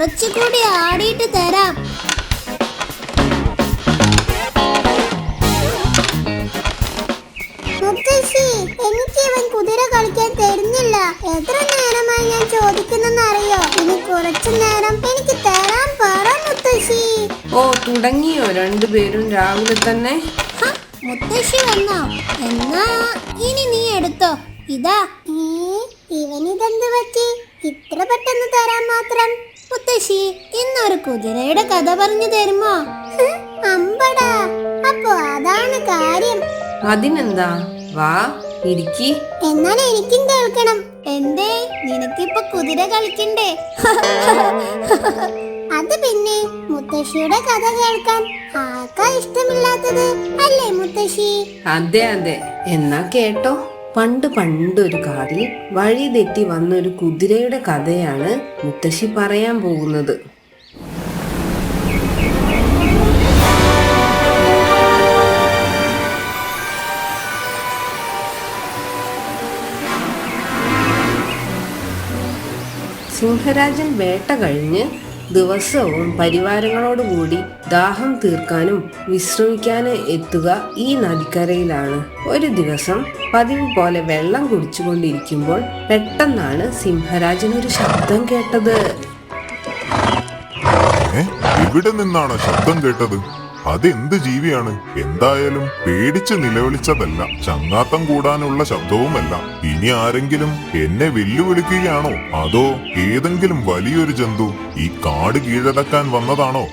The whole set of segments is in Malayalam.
കുറച്ചുകൂടി ആടിയിട്ട് തരാം. മുത്തശ്ശി എനിക്ക് ഇവൻ കുതിര കളിക്കാൻ തരുന്നില്ല. എത്ര നേരമായി ഞാൻ ചോദിക്കുന്നെന്നറിയോ? ഇനി കുറച്ചു നേരം എനിക്ക് തരാൻ പറ മുത്തശ്ശി. ഓ തുടങ്ങിയോ? രണ്ടുപേരും രാവിലെ തന്നെ? മുത്തശ്ശി വന്നോ? എന്നാ ഇനി നീ എടുത്തോ. ഇതാ. ഇവനിതെന്ത് പറ്റി? ഇത്ര പെട്ടെന്ന് തരാൻ മാത്രം. മുത്തശ്ശി ഇന്നൊരു കുതിരയുടെ കഥ പറഞ്ഞു തരുമോ? അമ്പടാ. അപ്പോ അതാണ് കാര്യം. അതിനെന്താ? വാ ഇരിക്കി. എന്നാൽ എനിക്കും കേൾക്കണം. എന്തേ? നിനക്കിപ്പോ കുതിര കളിക്കണ്ടേ? അത് പിന്നെ മുത്തശ്ശിയുടെ കഥ കേൾക്കാൻ ആർക്കാ ഇഷ്ടമില്ലാത്തത്? അല്ലേ മുത്തശ്ശി? അതെ അതെ. എന്നാ കേട്ടോ. പണ്ട് പണ്ടൊരു കാടിൽ വഴി തെറ്റി വന്നൊരു കുതിരയുടെ കഥയാണ് മുത്തശ്ശി പറയാൻ പോകുന്നത്. സിംഹരാജൻ വേട്ട കഴിഞ്ഞ് ദിവസവും പരിവാരങ്ങളോടുകൂടി ദാഹം തീർക്കാനും വിശ്രമിക്കാനും എത്തുക ഈ നദിക്കരയിലാണ്. ഒരു ദിവസം പതിവ് പോലെ വെള്ളം കുടിച്ചുകൊണ്ടിരിക്കുമ്പോൾ പെട്ടെന്നാണ് സിംഹരാജൻ ഒരു ശബ്ദം കേട്ടത്. ഇവിടെ നിന്നാണോ ശബ്ദം കേട്ടത്? അതെന്ത് ജീവിയാണ്? എന്തായാലും പേടിച്ച് നിലവിളിച്ചതല്ല. ചങ്ങാത്തം കൂടാനുള്ള ശബ്ദവുമല്ല. ഇനി ആരെങ്കിലും എന്നെ വെല്ലുവിളിക്കുകയാണോ? അതോ ഏതെങ്കിലും വലിയൊരു ജന്തു ഈ കാട് കീഴടക്കാൻ വന്നതാണോ?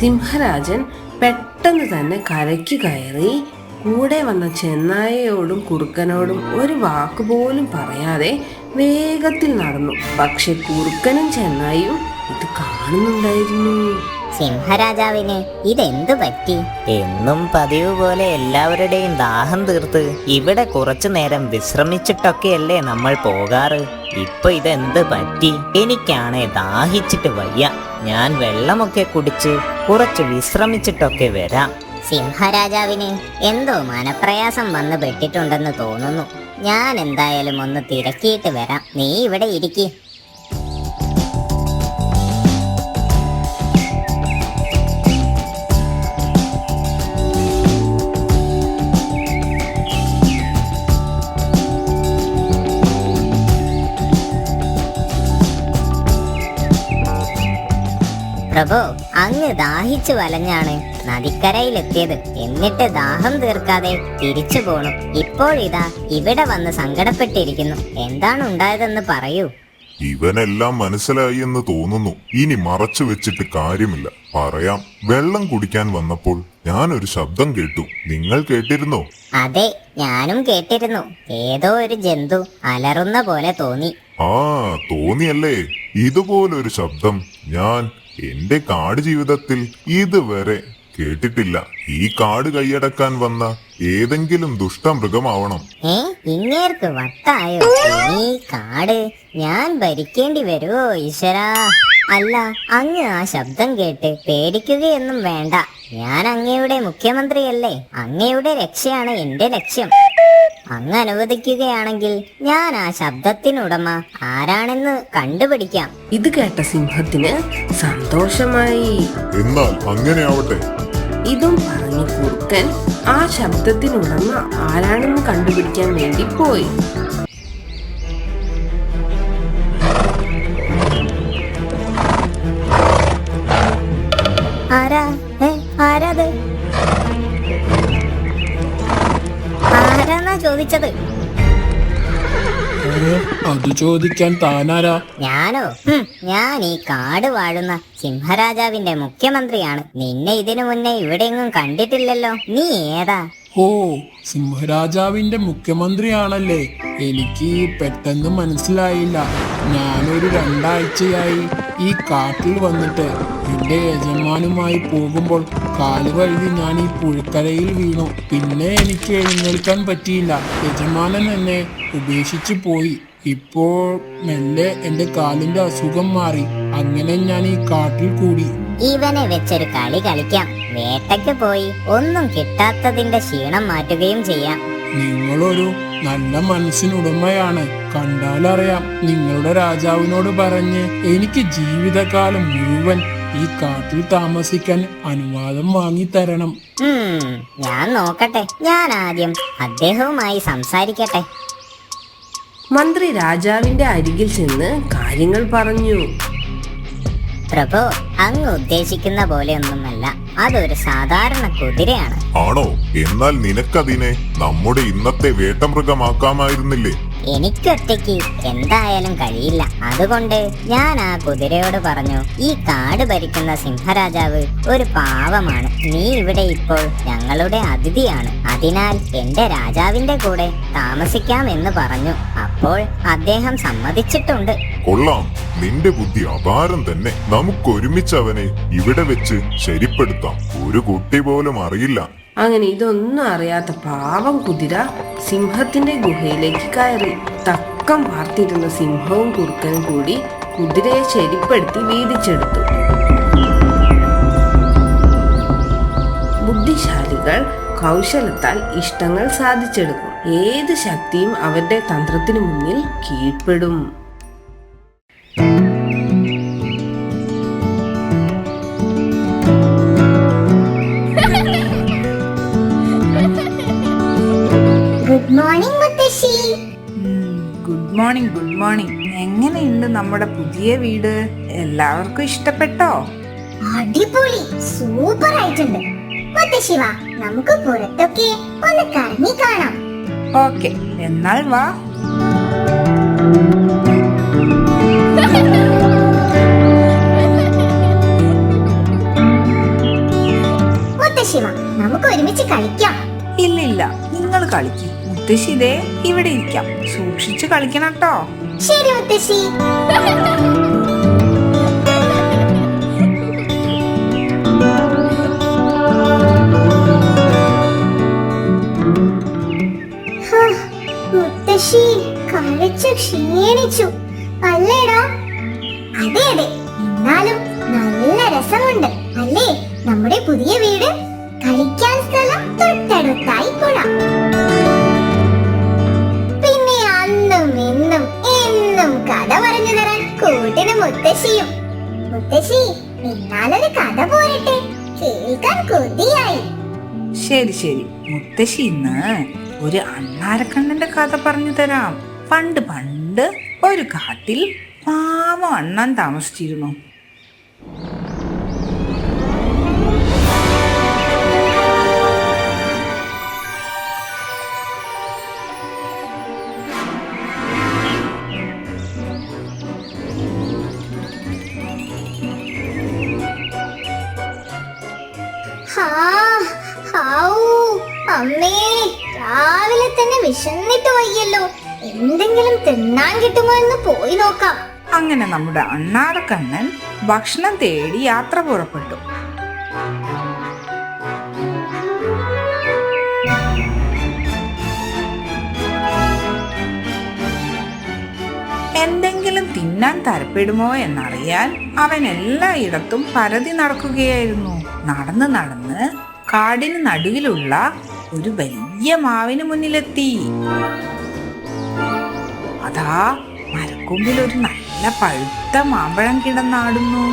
സിംഹരാജൻ പെട്ടെന്ന് തന്നെ കരയ്ക്ക് കയറി കൂടെ വന്ന ചെന്നായയോടും കുറുക്കനോടും ഒരു വാക്കുപോലും പറയാതെ വേഗത്തിൽ നടന്നു. പക്ഷെ കുറുക്കനും ചെന്നായും ഇത് കാണുന്നുണ്ടായിരുന്നു. സിംഹരാജാവിന് ഇതെന്തു പറ്റി? എന്നും പതിവ് പോലെ എല്ലാവരുടെയും ദാഹം തീർത്ത് ഇവിടെ കുറച്ചു നേരം വിശ്രമിച്ചിട്ടൊക്കെയല്ലേ നമ്മൾ പോകാറ്? ഇപ്പൊ ഇതെന്ത് പറ്റി? എനിക്കാണേ ദാഹിച്ചിട്ട് വയ്യ. ഞാൻ വെള്ളമൊക്കെ കുടിച്ച് കുറച്ച് വിശ്രമിച്ചിട്ടൊക്കെ വരാം. സിംഹരാജാവിന് എന്തോ മനപ്രയാസം വന്ന് പെട്ടിട്ടുണ്ടെന്ന് തോന്നുന്നു. ഞാൻ എന്തായാലും ഒന്ന് തിരക്കിയിട്ട് വരാം. നീ ഇവിടെ ഇരിക്കി. പ്രഭു അങ്ങ് ദാഹിച്ചു വലഞ്ഞാണ് നദിക്കരയിലെത്തിയത്. എന്നിട്ട് ദാഹം തീർക്കാതെ തിരിച്ചു പോണു. ഇപ്പോഴിതാ ഇവിടെ വന്ന് സങ്കടപ്പെട്ടിരിക്കുന്നു. എന്താണ് ഉണ്ടായതെന്ന് പറയൂ. ഇവനെല്ലാം മനസ്സിലായി എന്ന് തോന്നുന്നു. ഇനി മറച്ചു വെച്ചിട്ട് കാര്യമില്ല. പറയാം. വെള്ളം കുടിക്കാൻ വന്നപ്പോൾ ഞാൻ ഒരു ശബ്ദം കേട്ടു. നിങ്ങൾ കേട്ടിരുന്നോ? അതെ ഞാനും കേട്ടിരുന്നു. ഏതോ ഒരു ജന്തു അലറുന്ന പോലെ തോന്നി. ആ തോന്നിയല്ലേ? ഇതുപോലൊരു ശബ്ദം ഞാൻ എന്റെ കാട് ജീവിതത്തിൽ ഇതുവരെ കേട്ടിട്ടില്ല. ഈ കാട് കൈയടക്കാൻ വന്ന ഏതെങ്കിലും ദുഷ്ടമൃഗമാവണം. ഇങ്ങേർക്ക് വട്ടായോ? ഈ കാട് ഞാൻ ഭരിക്കേണ്ടി വരുമോ ഈശ്വരാ? അല്ല അങ്ങ് ആ ശബ്ദം കേട്ട് പേടിക്കുകയൊന്നും വേണ്ട. ഞാൻ അങ്ങയുടെ മുഖ്യമന്ത്രിയല്ലേ. അങ്ങയുടെ രക്ഷയാണ് എന്റെ ലക്ഷ്യം. അങ്ങ് അനുവദിക്കുകയാണെങ്കിൽ ഞാൻ ആ ശബ്ദത്തിനുടമ ആരാണെന്ന് കണ്ടുപിടിക്കാം. ഇത് കേട്ട സിംഹത്തിന് സന്തോഷമായി. എന്നാൽ അങ്ങനെ ആവട്ടെ ഇതും പറഞ്ഞു കുറുക്കൻ ആ ശബ്ദത്തിനുടമ ആരാണെന്ന് കണ്ടുപിടിക്കാൻ വേണ്ടി പോയി. ആരാ? ഏ ആരാത്? ആരാന്നാ ചോദിച്ചത്? അത് ചോദിക്കാൻ താനാരാ? ഞാനോ? ഞാൻ ഈ കാട് വാഴുന്ന സിംഹരാജാവിന്റെ മുഖ്യമന്ത്രിയാണ്. നിന്നെ ഇതിനു മുന്നേ ഇവിടെയെങ്ങും കണ്ടിട്ടില്ലല്ലോ. നീ ഏതാ? ഓ സിംഹരാജാവിന്റെ മുഖ്യമന്ത്രിയാണല്ലേ. എനിക്ക് പെട്ടെന്ന് മനസ്സിലായില്ല. ഞാനൊരു രണ്ടാഴ്ചയായി ഈ കാട്ടിൽ വന്നിട്ട് എന്റെ യജമാനുമായി പോകുമ്പോൾ കാൽ കഴുകി ഞാൻ ഈ പുഴക്കരയിൽ വീണു. പിന്നെ എനിക്ക് എഴുന്നേൽക്കാൻ പറ്റിയില്ല. യജമാനൻ എന്നെ ഉപേക്ഷിച്ചു പോയി. ഇപ്പോൾ മെല്ലെ എന്റെ കാലിന്റെ അസുഖം മാറി. അങ്ങനെ ഞാൻ ഈ കാട്ടിൽ കൂടി. ഇവനെ വെച്ചൊരു കളി കളിക്കാം. വേട്ടയ്ക്ക് പോയി. ഒന്നും കിട്ടാത്തതിന്റെ ക്ഷീണം മാറ്റുകയും ചെയ്യാം. നിങ്ങളൊരു നല്ല മനസ്സിനുടമയാണ്. കണ്ടാലറിയാം നിങ്ങളുടെ രാജാവിനോട് പറഞ്ഞ് എനിക്ക് ജീവിതകാലം മുഴുവൻ ഈ കാട്ടിൽ താമസിക്കാൻ അനുവാദം വാങ്ങി തരണം. ഞാൻ നോക്കട്ടെ. ഞാൻ ആദ്യം അദ്ദേഹവുമായി സംസാരിക്കട്ടെ. മന്ത്രി രാജാവിന്റെ അരികിൽ ചെന്ന് കാര്യങ്ങൾ പറഞ്ഞു. പ്രഭു അങ്ങ് ഉദ്ദേശിക്കുന്ന പോലെ പോലെയൊന്നുമല്ല. അതൊരു സാധാരണ കുതിരയാണ്. ആണോ? എന്നാൽ നിനക്കതിനെ നമ്മുടെ ഇന്നത്തെ വേട്ടമൃഗമാക്കാമായിരുന്നില്ലേ? എനിക്കൊറ്റയ്ക്ക് എന്തായാലും കഴിയില്ല. അതുകൊണ്ട് ഞാൻ ആ കുതിരയോട് പറഞ്ഞു ഈ കാട് ഭരിക്കുന്ന സിംഹരാജാവ് ഒരു പാവമാണ്. നീ ഇവിടെ ഇപ്പോൾ ഞങ്ങളുടെ അതിഥിയാണ്. അതിനാൽ എന്റെ രാജാവിന്റെ കൂടെ താമസിക്കാം എന്ന് പറഞ്ഞു. അപ്പോൾ അദ്ദേഹം സമ്മതിച്ചിട്ടുണ്ട്. കൊള്ളാം. നിന്റെ ബുദ്ധി അപാരം തന്നെ. നമുക്ക് ഒരുമിച്ച് അവനെ ഇവിടെ വെച്ച് ശരിപ്പെടുത്താം. ഒരു കുട്ടി പോലും അറിയില്ല. അങ്ങനെ ഇതൊന്നും അറിയാത്ത പാവം കുതിര സിംഹത്തിന്റെ ഗുഹയിലേക്ക് കയറി തക്കം വാർത്തിരുന്ന സിംഹവും കുറുക്കനും കൂടി കുതിരയെ ശരിപ്പെടുത്തി വീതിച്ചെടുത്തു. ബുദ്ധിശാലികൾ കൗശലത്താൽ ഇഷ്ടങ്ങൾ സാധിച്ചെടുക്കും. ഏത് ശക്തിയും അവരുടെ തന്ത്രത്തിനു മുന്നിൽ കീഴ്പ്പെടും. ഗുഡ് മോർണിംഗ് മുത്തശ്ശി. ഗുഡ് മോർണിംഗ് ഗുഡ് മോർണിംഗ് എങ്ങനെയുണ്ട് നമ്മുടെ പുതിയ വീട്? എല്ലാവർക്കും ഇഷ്ടപ്പെട്ടോ? അടിപൊളി സൂപ്പർ ആയിട്ടുണ്ട്. മുത്തശ്ശി വാ നമുക്ക് പുറത്തൊക്കെ ഒന്ന് കറങ്ങി കാണാം. ഓക്കെ എന്നാൽ വാ. മുത്തശ്ശി വാ നമുക്ക് ഒരുമിച്ച് കളിക്കാം. ഇല്ലില്ല നിങ്ങൾ കളിക്കും. മുത്തശ്ശി ഇതേ ഇവിടെ ഇരിക്കാം. സൂക്ഷിച്ചു കളിക്കണം കേട്ടോ ശരി മുത്തശ്ശി. മുത്തശ്ശി കളിച്ചു ക്ഷീണിച്ചു. അല്ലേടാ? അതെ അതെ. എന്നാലും നല്ല രസമുണ്ട്. അല്ലേ? നമ്മുടെ പുതിയ വീട് കളിക്കാൻ ശരി. ശരി മുത്തശ്ശി ഇന്ന് ഒരു അണ്ണാരക്കണ്ണന്റെ കഥ പറഞ്ഞു തരാം. പണ്ട് പണ്ട് ഒരു കാട്ടിൽ പാവം അണ്ണൻ താമസിച്ചിരുന്നു. വയ്യല്ലോ എന്തെങ്കിലും തിന്നാൻ കിട്ടുമോ എന്ന് പോയി നോക്കാം. അങ്ങനെ നമ്മുടെ അണ്ണാരക്കണ്ണൻ ഭക്ഷണം തേടി യാത്ര പുറപ്പെട്ടു. എന്തെങ്കിലും തിന്നാൻ തരപ്പെടുമോ എന്നറിയാൻ അവൻ എല്ലായിടത്തും പരതി നടക്കുകയായിരുന്നു. നടന്ന് നടന്ന് കാടിന് നടുവിലുള്ള ഒരു വലിയ മാവിന് മുന്നിലെത്തി. അതാ മരക്കൊമ്പിൽ ഒരു നല്ല പഴുത്ത മാമ്പഴം കിടന്നാടുന്നു.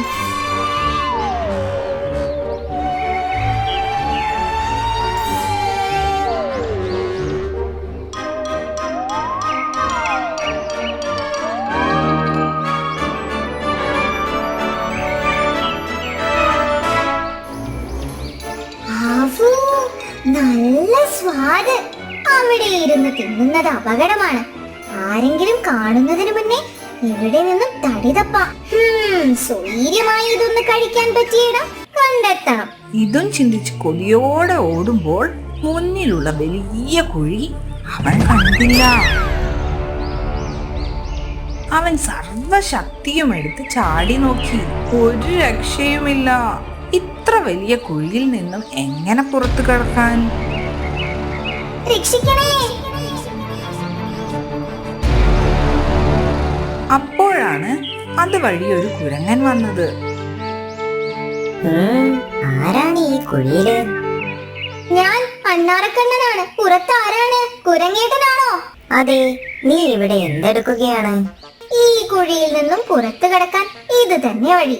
നല്ല സ്വാദ്. അവിടെ ഇരുന്ന് തിന്നുന്നത് അപകടമാണ്. ആരെങ്കിലും കാണുന്നതിന് മുന്നേ ഇവിടെ നിന്നും തടി തപ്പാം. ഹും, സ്വൈര്യമായി ഇതൊന്ന് കഴിക്കാൻ പറ്റിയിടം. കണ്ടെത്തണം. ഇതും ചിന്തിച്ച് കൊതിയോടെ ഓടുമ്പോൾ മുന്നിലുള്ള വലിയ കുഴി അവൻ കണ്ടില്ല. അവൻ സർവശക്തിയും എടുത്ത് ചാടി നോക്കി. ഒരു രക്ഷയുമില്ല. ഇത്ര വലിയ കുഴിയിൽ നിന്നും എങ്ങനെ പുറത്തു കടക്കാൻ? രക്ഷിക്കണേ. അപ്പോഴാണ് അതുവഴി ഒരു കുരങ്ങൻ വന്നത്. ആരാണ് ഈ കുഴിയിൽ? ഞാൻ അണ്ണാറക്കണ്ണനാണ് പുറത്ത് ആരാണ്? കുരങ്ങേട്ടനാണോ? അതെ നീ ഇവിടെ എന്തെടുക്കുകയാണ്? ഈ കുഴിയിൽ നിന്നും പുറത്തു കടക്കാൻ ഇത് തന്നെ വഴി.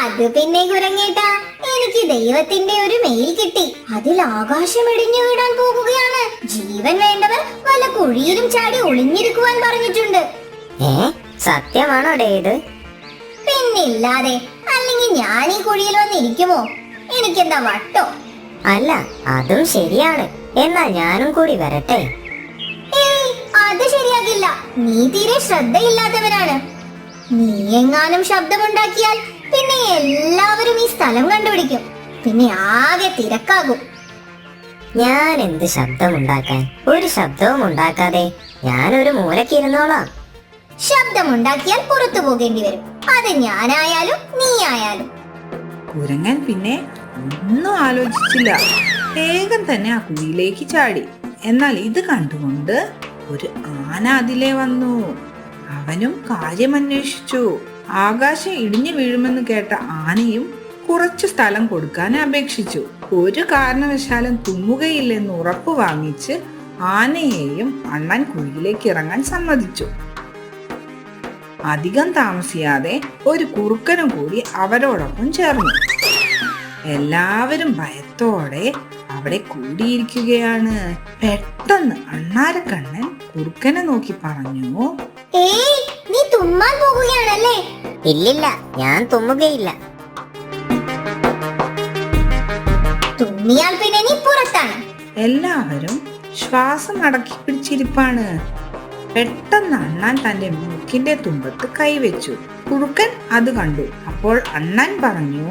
അത് പിന്നെ കുരങ്ങേട്ടാ എനിക്ക് ദൈവത്തിന്റെ ഒരു മെയിൽ കിട്ടി. അതിൽ ആകാശം ഇടിഞ്ഞു വീടാൻ പോകുകയാണ്. ജീവൻ വേണ്ടവർ വല്ല കുഴിയിലും ചാടി ഒളിഞ്ഞിരിക്കുവാൻ പറഞ്ഞിട്ടുണ്ട്. സത്യമാണോ ഡേ ഇത് പിന്നില്ലാതെ അല്ലെങ്കിൽ ഞാൻ ഈ കുഴിയിൽ വന്നിരിക്കുമോ? എനിക്കെന്താ വട്ടോ? അല്ല അതും ശരിയാണ്. എന്നാ ഞാനും കൂടി വരട്ടെ. അത് ശരിയാകില്ല. നീ തീരെ ശ്രദ്ധയില്ലാത്തവനാണ്. നീ എങ്ങാനും ശബ്ദമുണ്ടാക്കിയാൽ പിന്നെ എല്ലാവരും ഈ സ്ഥലം കണ്ടുപിടിക്കും. പിന്നെ ആകെ തിരക്കാകും. ഞാൻ എന്ത് ശബ്ദമുണ്ടാക്കാൻ? ഒരു ശബ്ദവും ഉണ്ടാക്കാതെ ഞാനൊരു മൂലക്കിരുന്നോളാം ശബ്ദമുണ്ടാക്കിയാൽ പുറത്തു പോകേണ്ടി വരും. അത് ഞാനായാലും നീ ആയാലും കുരങ്ങൻ പിന്നെ ഒന്നും ആലോചിച്ചില്ല. വേഗം തന്നെ ആ കുഴിയിലേക്ക് ചാടി. എന്നാൽ ഇത് കണ്ടുകൊണ്ട് ഒരു ആന അതിലെ വന്നു. അവനും കാര്യം അന്വേഷിച്ചു. ആകാശം ഇടിഞ്ഞു വീഴുമെന്ന് കേട്ട ആനയും കുറച്ച് സ്ഥലം കൊടുക്കാൻ അപേക്ഷിച്ചു. ഒരു കാരണവശാലും തുമ്മുകയില്ലെന്ന് ഉറപ്പ് വാങ്ങിച്ച് ആനയെയും അണ്ണൻ കുഴിയിലേക്ക് ഇറങ്ങാൻ സമ്മതിച്ചു. അധികം താമസിയാതെ ഒരു കുറുക്കനും കൂടി അവരോടൊപ്പം ചേർന്നു. എല്ലാവരും ഭയത്തോടെ അവിടെ കൂടിയിരിക്കുകയാണ്. പെട്ടെന്ന് അണ്ണാരക്കണ്ണൻ കുറുക്കനെ നോക്കി പറഞ്ഞു. ഏയ് നീ തുമ്മാൻ പോകുകയാണല്ലേ? ഇല്ലില്ല ഞാൻ തുമ്മുകയില്ല. തുമ്മിയാൽ പിന്നെ നീ പുറത്താണ്. എല്ലാവരും ശ്വാസം അടക്കി പിടിച്ചിരിപ്പാണ്. പെട്ടെന്ന് അണ്ണാൻ തന്റെ മൂക്കിന്റെ തുമ്പത്ത് കൈവച്ചു. കുറുക്കൻ അത് കണ്ടു. അപ്പോൾ അണ്ണൻ പറഞ്ഞു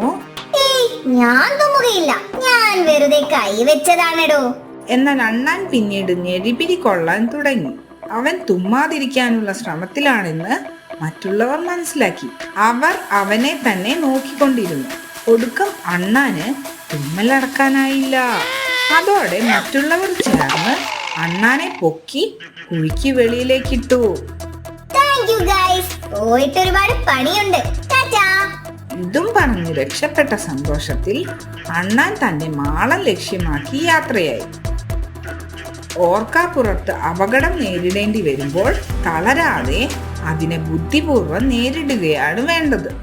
ഞാൻ തുമ്മുകയില്ല. ഞാൻ വെറുതെ കൈവച്ചതാണെടോ എന്നാൽ അണ്ണാൻ പിന്നീട് ഞെരിപിരി കൊള്ളാൻ തുടങ്ങി. അവൻ തുമ്മാതിരിക്കാനുള്ള ശ്രമത്തിലാണെന്ന് മറ്റുള്ളവർ മനസ്സിലാക്കി. അവർ അവനെ തന്നെ നോക്കിക്കൊണ്ടിരുന്നു. ഒടുക്കം അണ്ണാന് തുമ്മലടക്കാനായില്ല. അതോടെ മറ്റുള്ളവർ ചേർന്ന് അണ്ണാനെ പൊക്കി കുഴിക്ക് വെളിയിലേക്കിട്ടു. പോയിട്ട് ഒരുപാട് പണിയുണ്ട്. ഇതും പറഞ്ഞു രക്ഷപ്പെട്ട സന്തോഷത്തിൽ അണ്ണാൻ തന്റെ മാളം ലക്ഷ്യമാക്കി യാത്രയായി. ഓർക്കാപ്പുറത്ത് അപകടം നേരിടേണ്ടി വരുമ്പോൾ തളരാതെ അതിനെ ബുദ്ധിപൂർവം നേരിടുകയാണ് വേണ്ടത്.